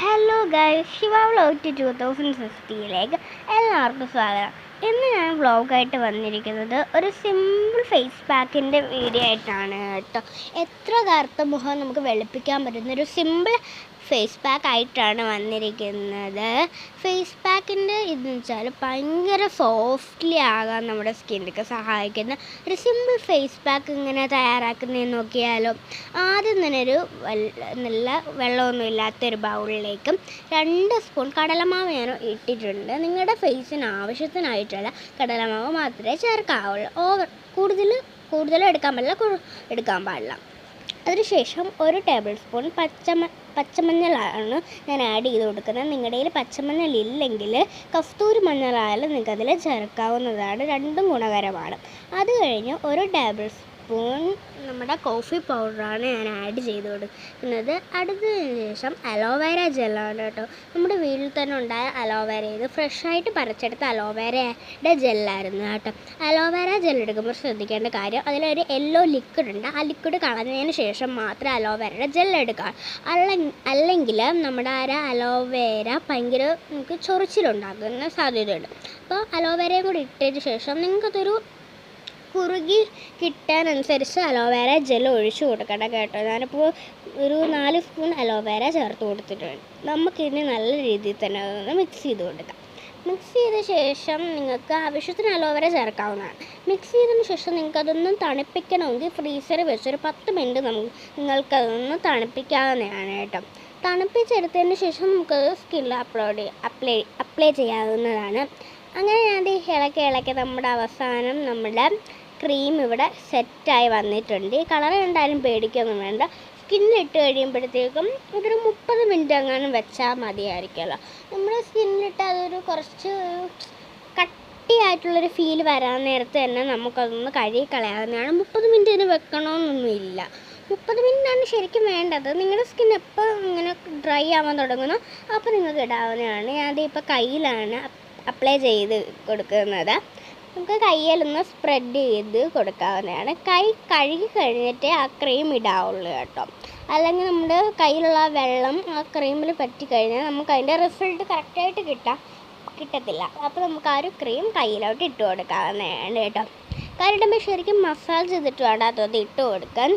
Hello guys Shiva vlog two thousand ഫിഫ്റ്റിയിലേക്ക് എല്ലാവർക്കും സ്വാഗതം. ഇന്ന് ഞാൻ വ്ളോഗായിട്ട് വന്നിരിക്കുന്നത് ഒരു സിമ്പിൾ ഫേസ് പാക്കിന്റെ വീഡിയോ ആയിട്ടാണ് കേട്ടോ. എത്ര കറുത്ത മുഖം നമുക്ക് വെളുപ്പിക്കാൻ പറ്റുന്ന ഒരു സിമ്പിൾ ഫേസ് പാക്ക് ആയിട്ടാണ് വന്നിരിക്കുന്നത്. ഫേസ് പാക്കിന്റെ ഇതെന്ന് വെച്ചാൽ ഭയങ്കര സോഫ്റ്റ്ലി ആകാൻ നമ്മുടെ സ്കിന്നൊക്കെ സഹായിക്കുന്ന ഒരു സിമ്പിൾ ഫേസ് പാക്ക് ഇങ്ങനെ തയ്യാറാക്കുന്നതെന്ന് നോക്കിയാലോ ആദ്യം തന്നെ ഒരു നല്ല വെള്ളമൊന്നും ഇല്ലാത്തൊരു ബൗളിലേക്കും രണ്ട് സ്പൂൺ കടലമാവ് ഞാൻ ഇട്ടിട്ടുണ്ട്. നിങ്ങളുടെ ഫേസിന് ആവശ്യത്തിനായിട്ടുള്ള കടലമാവ് മാത്രമേ ചേർക്കാവുള്ളൂ. ഓവർ കൂടുതൽ കൂടുതലും എടുക്കാൻ പാടില്ല എടുക്കാൻ പാടില്ല. അതിനുശേഷം ഒരു ടേബിൾ സ്പൂൺ പച്ചമ പച്ചമഞ്ഞളാണ് ഞാൻ ആഡ് ചെയ്ത് കൊടുക്കുന്നത്. നിങ്ങളുടെ കയ്യിൽ പച്ചമഞ്ഞൾ ഇല്ലെങ്കിൽ കസ്തൂരി മഞ്ഞളായാലും നിങ്ങൾക്ക് അതിൽ ചേർക്കാവുന്നതാണ്. രണ്ടും ഗുണകരമാണ്. അത് കഴിഞ്ഞ് ഒരു ടേബിൾ നമ്മുടെ കോഫി പൗഡറാണ് ഞാൻ ആഡ് ചെയ്ത് കൊടുക്കുന്നത്. അടുത്തതിന് ശേഷം അലോവേര ജെല്ലാണ് കേട്ടോ. നമ്മുടെ വീട്ടിൽ തന്നെ ഉണ്ടായ അലോവേര ഇത് ഫ്രഷായിട്ട് പറിച്ചെടുത്ത അലോവേരയുടെ ജെല്ലായിരുന്നു കേട്ടോ. അലോവേര ജെൽ എടുക്കുമ്പോൾ ശ്രദ്ധിക്കേണ്ട കാര്യം അതിലൊരു യെല്ലോ ലിക്വിഡ് ഉണ്ട്. ആ ലിക്വിഡ് കളഞ്ഞതിന് ശേഷം മാത്രം അലോവേരയുടെ ജെൽ എടുക്കുക അല്ല അല്ലെങ്കിൽ നമ്മുടെ ആ അലോവേര ഭയങ്കര നമുക്ക് ചൊറിച്ചിലുണ്ടാക്കുന്ന സാധ്യതയുണ്ട്. അപ്പോൾ അലോവേരയും കൂടി ഇട്ടതിന് ശേഷം നിങ്ങൾക്കതൊരു കുറുകി കിട്ടാനനുസരിച്ച് അലോവേര ജെൽ ഒഴിച്ചു കൊടുക്കണം കേട്ടോ. ഞാനിപ്പോൾ ഒരു നാല് സ്പൂൺ അലോവേര ചേർത്ത് കൊടുത്തിട്ടുണ്ട്. നമുക്കിനി നല്ല രീതിയിൽ തന്നെ അതൊന്ന് മിക്സ് ചെയ്ത് കൊടുക്കാം. മിക്സ് ചെയ്ത ശേഷം നിങ്ങൾക്ക് ആവശ്യത്തിന് അലോവേര ചേർക്കാവുന്നതാണ്. മിക്സ് ചെയ്തതിന് ശേഷം നിങ്ങൾക്ക് അതൊന്നും തണുപ്പിക്കണമെങ്കിൽ ഫ്രീസറിൽ വെച്ചൊരു പത്ത് മിനിറ്റ് നമുക്ക് നിങ്ങൾക്കതൊന്ന് തണുപ്പിക്കാവുന്നതാണ് കേട്ടോ. തണുപ്പിച്ചെടുത്തതിന് ശേഷം നമുക്കത് സ്കിന്നിൽ അപ്ലോഡ് അപ്ലൈ അപ്ലൈ ചെയ്യാവുന്നതാണ്. അങ്ങനെ ഞാൻ ഇളക്കി ഇളക്കി നമ്മുടെ അവസാനം നമ്മുടെ ക്രീം ഇവിടെ സെറ്റായി വന്നിട്ടുണ്ട്. ഈ കളർ കണ്ടാലും പേടിക്കൊന്നും വേണ്ട. സ്കിന്നിലിട്ട് കഴിയുമ്പോഴത്തേക്കും ഇതൊരു മുപ്പത് മിനിറ്റ് എങ്ങാനും വെച്ചാൽ മതിയായിരിക്കുമല്ലോ. നമ്മുടെ സ്കിന്നിലിട്ട് അതൊരു കുറച്ച് കട്ടിയായിട്ടുള്ളൊരു ഫീൽ വരാൻ നേരത്ത് തന്നെ നമുക്കതൊന്ന് കഴുകി കളയാവുന്നതാണ് മുപ്പത് മിനിറ്റിന് വെക്കണമെന്നൊന്നുമില്ല മുപ്പത് മിനിറ്റാണ് ശരിക്കും വേണ്ടത്. നിങ്ങളുടെ സ്കിൻ എപ്പോൾ ഇങ്ങനെ ഡ്രൈ ആവാൻ തുടങ്ങുന്നു അപ്പോൾ നിങ്ങൾക്ക് ഇടാവുന്നതാണ്. ഞാൻ ഇപ്പോൾ കയ്യിലാണ് അപ്ലൈ ചെയ്ത് കൊടുക്കുന്നത്. നമുക്ക് കയ്യിലൊന്ന് സ്പ്രെഡ് ചെയ്ത് കൊടുക്കാവുന്നതാണ്. കൈ കഴുകി കഴിഞ്ഞിട്ടേ ആ ക്രീം ഇടാവുള്ളൂ കേട്ടോ. അല്ലെങ്കിൽ നമ്മുടെ കയ്യിലുള്ള വെള്ളം ആ ക്രീമിൽ പറ്റിക്കഴിഞ്ഞാൽ നമുക്ക് അതിന്റെ റിസൾട്ട് കറക്റ്റായിട്ട് കിട്ടാം കിട്ടത്തില്ല. അപ്പോൾ നമുക്ക് ആ ഒരു ക്രീം കയ്യിലോട്ട് ഇട്ട് കൊടുക്കാവുന്നതാണ് കേട്ടോ. കൈയിടുമ്പോൾ ശരിക്കും മസാജ് ചെയ്തിട്ട് വേണ്ട അത് ഇട്ട് കൊടുക്കാൻ.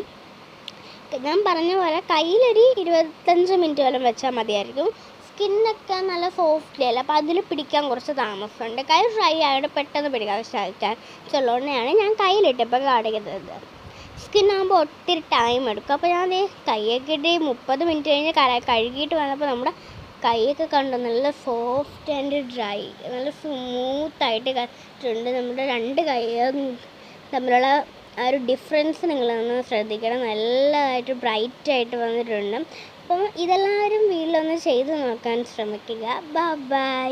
ഞാൻ പറഞ്ഞ പോലെ കയ്യിലൊരു ഇരുപത്തഞ്ച് മിനിറ്റ് വരെ വെച്ചാൽ മതിയായിരിക്കും. സ്കിന്നൊക്കെ നല്ല സോഫ്റ്റ്ലി അല്ല? അപ്പോൾ അതിൽ പിടിക്കാൻ കുറച്ച് താമസമുണ്ട്. കൈ ഡ്രൈ ആയതുകൊണ്ട് പെട്ടെന്ന് പിടിക്കാൻ ചുള്ളതുകൊണ്ടാണ് ഞാൻ കയ്യിലിട്ടപ്പോൾ കാണിക്കുന്നത്. സ്കിന്നാകുമ്പോൾ ഒത്തിരി ടൈം എടുക്കും. അപ്പോൾ ഞാൻ കൈയൊക്കെ ഇട്ട് മുപ്പത് മിനിറ്റ് കഴിഞ്ഞ് കഴുകിയിട്ട് വന്നപ്പോൾ നമ്മുടെ കൈയൊക്കെ കണ്ടു? നല്ല സോഫ്റ്റ് ആൻഡ് ഡ്രൈ നല്ല സ്മൂത്തായിട്ട് കണ്ടിട്ടുണ്ട് നമ്മുടെ രണ്ട് കൈയും തമ്മിലുള്ള ആ ഒരു ഡിഫറൻസ് നിങ്ങളൊന്ന് ശ്രദ്ധിക്കണം. നല്ലതായിട്ട് ബ്രൈറ്റായിട്ട് വന്നിട്ടുണ്ട്. അപ്പം ഇതെല്ലാവരും വീട്ടിലൊന്ന് ചെയ്തു നോക്കാൻ ശ്രമിക്കുക. ബൈ